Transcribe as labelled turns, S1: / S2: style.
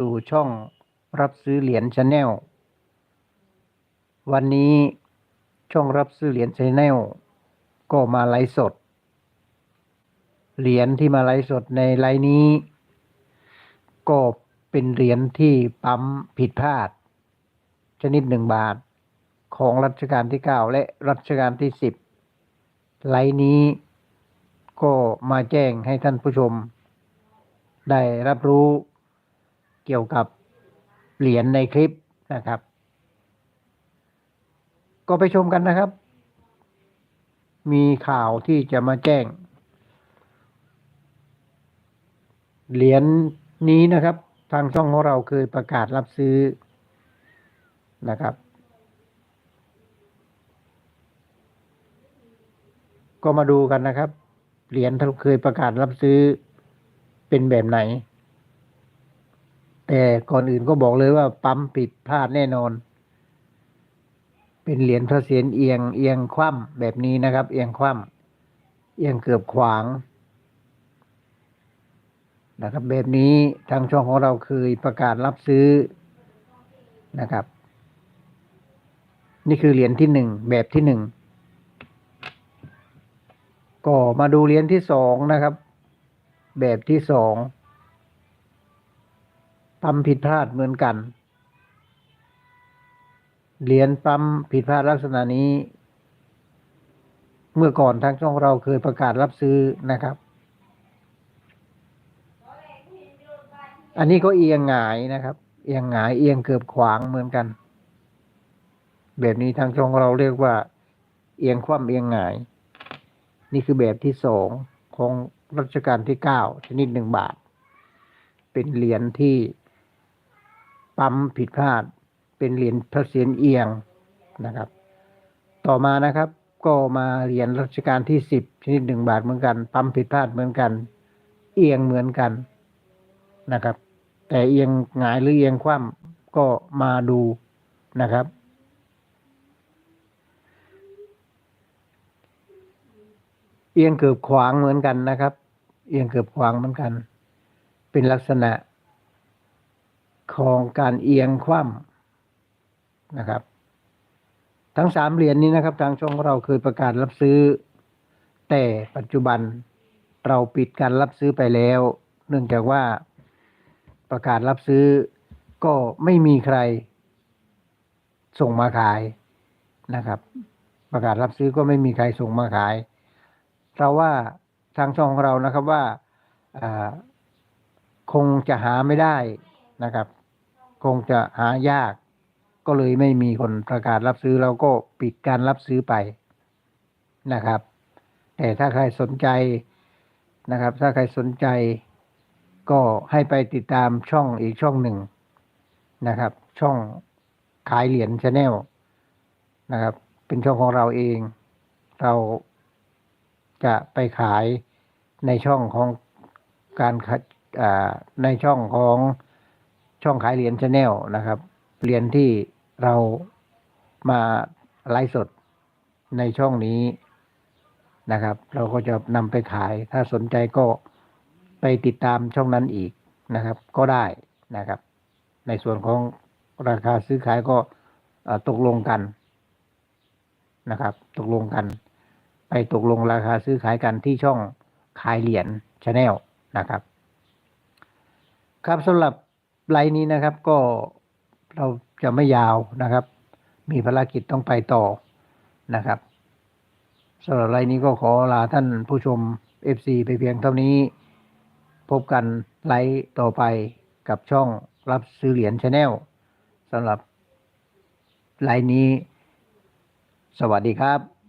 S1: สู่ช่องรับซื้อเหรียญชาแนลวันนี้ช่องรับซื้อเหรียญชาแนลก็มาไลฟ์สด เหรียญที่มาไลฟ์สดในไลฟ์นี้ ก็เป็นเหรียญที่ปั๊มผิดพลาด ชนิดหนึ่งบาทของรัชกาลที่เก้าและรัชกาลที่สิบไลฟ์นี้ก็มาแจ้งให้ท่านผู้ชม ได้รับรู้ เกี่ยวกับเหรียญในคลิปนะครับ ก็ไปชมกันนะครับ มีข่าวที่จะมาแจ้ง เหรียญนี้นะครับ ทางช่องของเราเคยประกาศรับซื้อนะครับ ก็มาดูกันนะครับ เหรียญที่เคยประกาศรับซื้อเป็นแบบไหน แต่ก่อนอื่นก็บอกเลยว่าปั๊มผิดพลาดแน่นอน เป็นเหรียญพระเศียรเอียงเอียงคว่ำแบบนี้นะครับ เอียงคว่ำเอียงเกือบขวางนะครับ แบบนี้ทางช่องของเราเคยประกาศรับซื้อนะครับ นี่คือเหรียญที่หนึ่งแบบที่หนึ่งก็มาดูเหรียญที่สองนะครับ แบบที่สอง ปั๊มผิดพลาดเหมือนกัน เหรียญปั๊มผิดพลาดลักษณะนี้ เมื่อก่อนทางช่องเราเคยประกาศรับซื้อนะครับ อันนี้ก็เอียงหงายนะครับ เอียงหงายเอียงเกือบขวางเหมือนกัน แบบนี้ทางช่องเราเรียกว่า เอียงคว่ำเอียงหงาย นี่คือแบบที่สองของรัชกาลที่เก้าชนิดหนึ่งบาท เป็นเหรียญที่ ปั๊มผิดพลาด เป็นเหรียญพระเศียรเอียงนะครับ ต่อมานะครับ ก็มาเหรียญรัชกาลที่สิบชนิดหนึ่งบาทเหมือนกัน ปั๊มผิดพลาดเหมือนกัน เอียงเหมือนกันนะครับ แต่เอียงหงายหรือเอียงคว่ำก็มาดูนะครับเอียงเกือบขวางเหมือนกันนะครับ เอียงเกือบขวางเหมือนกัน เป็นลักษณะ ของการเอียงคว่ำนะครับ ทั้งสามเหรียญนี้นะครับ ทางช่องของเราเคยประกาศรับซื้อ แต่ปัจจุบันเราปิดการรับซื้อไปแล้ว เนื่องจากว่าประกาศรับซื้อก็ไม่มีใคร ส่งมาขายนะครับ ประกาศรับซื้อก็ไม่มีใครส่งมาขาย เราว่าทางช่องของเรานะครับว่าคงจะหาไม่ได้นะครับ คงจะหายาก ก็เลยไม่มีคนประกาศรับซื้อเราก็ปิดการรับซื้อไปนะครับ แต่ถ้าใครสนใจนะครับ ถ้าใครสนใจ ก็ให้ไปติดตามช่องอีกช่องหนึ่งนะครับ ช่องขายเหรียญชาแนลนะครับ เป็นช่องของเราเอง เราจะไปขายในช่องของการในช่องของ ช่องขายเหรียญชาแนลนะครับเหรียญที่เรามาไลฟ์สดในช่องนี้นะครับ เราก็จะนำไปขาย ถ้าสนใจก็ไปติดตามช่องนั้นอีกนะครับ ก็ได้นะครับ ในส่วนของราคาซื้อขายก็ตกลงกันนะครับ ตกลงกัน ไปตกลงราคาซื้อขายกันที่ช่องขายเหรียญชาแนลนะครับ ครับสำหรับ ไลน์นี้นะครับก็เราจะไม่ยาวนะครับ มีภารกิจต้องไปต่อนะครับสำหรับไลน์นี้ก็ขอลาท่านผู้ชม FC ไปเพียงเท่านี้ พบกันไลฟ์ต่อไปกับช่องรับซื้อเหรียญชาแนลสำหรับไลน์นี้ สวัสดีครับ